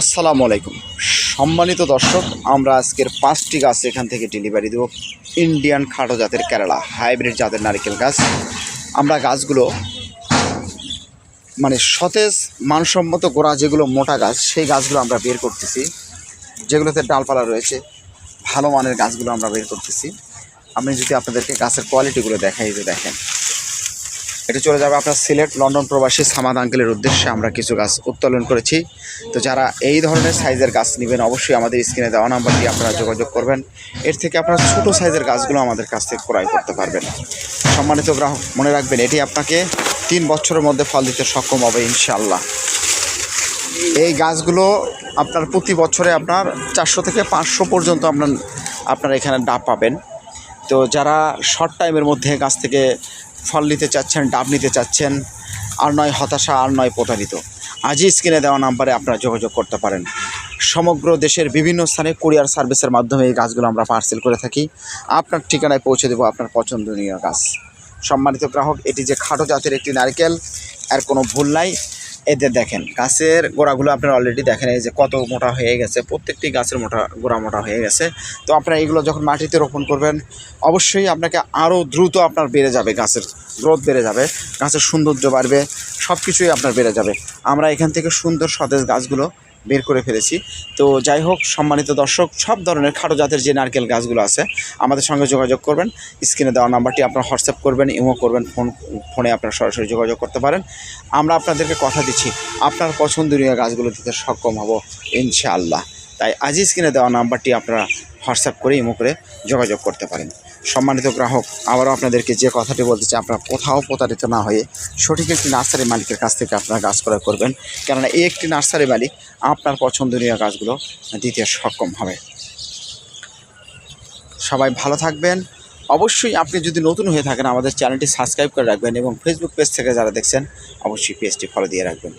আসসালামু আলাইকুম। সম্মানিত দর্শক, আমরা আজকের পাঁচটি গাছ এখান থেকে ডেলিভারি দেব। ইন্ডিয়ান খাটো জাতের কেরালা হাইব্রিড জাতের নারিকেল গাছ। আমরা গাছগুলো মানে সতেজ, মানসম্মত গোড়া যেগুলো মোটা গাছ, সেই গাছগুলো আমরা বের করতেছি। যেগুলোতে ডালপালা রয়েছে, ভালো মানের গাছগুলো আমরা বের করতেছি। আমি যদি আপনাদেরকে গাছের কোয়ালিটিগুলো দেখাই যে দেখেন। এটা চলে যাবে আপনার সিলেট, লন্ডন প্রবাসী সামাদ আঙ্কেলের উদ্দেশ্যে আমরা কিছু গাছ উত্তোলন করেছি। তো যারা এই ধরনের সাইজের গাছ নেবেন অবশ্যই আমাদের স্ক্রিনে দেওয়া নাম্বার দিয়ে আপনারা যোগাযোগ করবেন। এর থেকে আপনারা ছোটো সাইজের গাছগুলো আমাদের কাছ থেকে ক্রয় করতে পারবেন। সম্মানিত গ্রাহক, মনে রাখবেন, এটি আপনাকে তিন বছরের মধ্যে ফল দিতে সক্ষম হবে ইনশাল্লাহ এই গাছগুলো আপনার প্রতি বছরে আপনার চারশো থেকে পাঁচশো পর্যন্ত আপনার, আপনারা এখানে ডাব পাবেন। তো যারা শর্ট টাইমের মধ্যে গাছ থেকে ফল নিতে চাচ্ছেন, ডাব নিতে চাচ্ছেন, আর নয় হতাশা, আর নয় প্রতারিত। আজই স্ক্রিনে দেওয়া নাম্বারে আপনারা যোগাযোগ করতে পারেন। সমগ্র দেশের বিভিন্ন স্থানে কুরিয়ার সার্ভিসের মাধ্যমে এই গাছগুলো আমরা পার্সেল করে থাকি। আপনার ঠিকানায় পৌঁছে দেবো আপনার পছন্দনীয় গাছ। সম্মানিত গ্রাহক, এটি যে খাটো জাতের একটি নারকেল আর কোনো ভুল নাই। এদের দেখেন, গাছের গোড়াগুলো আপনারা অলরেডি দেখেন, এই যে কত মোটা হয়ে গেছে, প্রত্যেকটি গাছের মোটা, গোড়া মোটা হয়ে গেছে। তো আপনারা এগুলো যখন মাটিতে রোপণ করবেন, অবশ্যই আপনাকে আরও দ্রুত আপনার বেড়ে যাবে, গাছের গ্রোথ বেড়ে যাবে, গাছের সৌন্দর্য বাড়বে সব কিছুই আপনার বেড়ে যাবে। আমরা এখান থেকে সুন্দর সতেজ গাছগুলো বের করে ফেলেছি। তো যাই হোক, সম্মানিত দর্শক, সব ধরনের খাটো জাতের যে নারকেল গাছগুলো আছে, আমাদের সঙ্গে যোগাযোগ করবেন। স্ক্রিনে দেওয়া নাম্বারটি আপনারা হোয়াটসঅ্যাপ করবেন, ইমো করবেন, ফোন, ফোনে আপনারা সরাসরি যোগাযোগ করতে পারেন। আমরা আপনাদেরকে কথা দিচ্ছি, আপনার পছন্দনীয় গাছগুলো দিতে সক্ষম হব, ইনশাআল্লাহ। তাই আজই স্ক্রিনে দেওয়া নাম্বারটি আপনারা হোয়াটসঅ্যাপ করে, ইমো করে যোগাযোগ করতে পারেন। সম্মানিত গ্রাহক, আবারও আপনাদেরকে যে কথাটি বলতে চাই, আপনারা কোথাও প্রতারিত না হয়ে সঠিক একটি নার্সারি মালিকের কাছ থেকে আপনারা গাছ ক্রয় করবেন। কেননা এই একটি নার্সারি মালিক আপনার পছন্দনীয় গাছগুলো দিতে সক্ষম হবে। সবাই ভালো থাকবেন। অবশ্যই আপনি যদি নতুন হয়ে থাকেন, আমাদের চ্যানেলটি সাবস্ক্রাইব করে রাখবেন এবং ফেসবুক পেজ থেকে যারা দেখছেন, অবশ্যই পেজটি ফলো দিয়ে রাখবেন।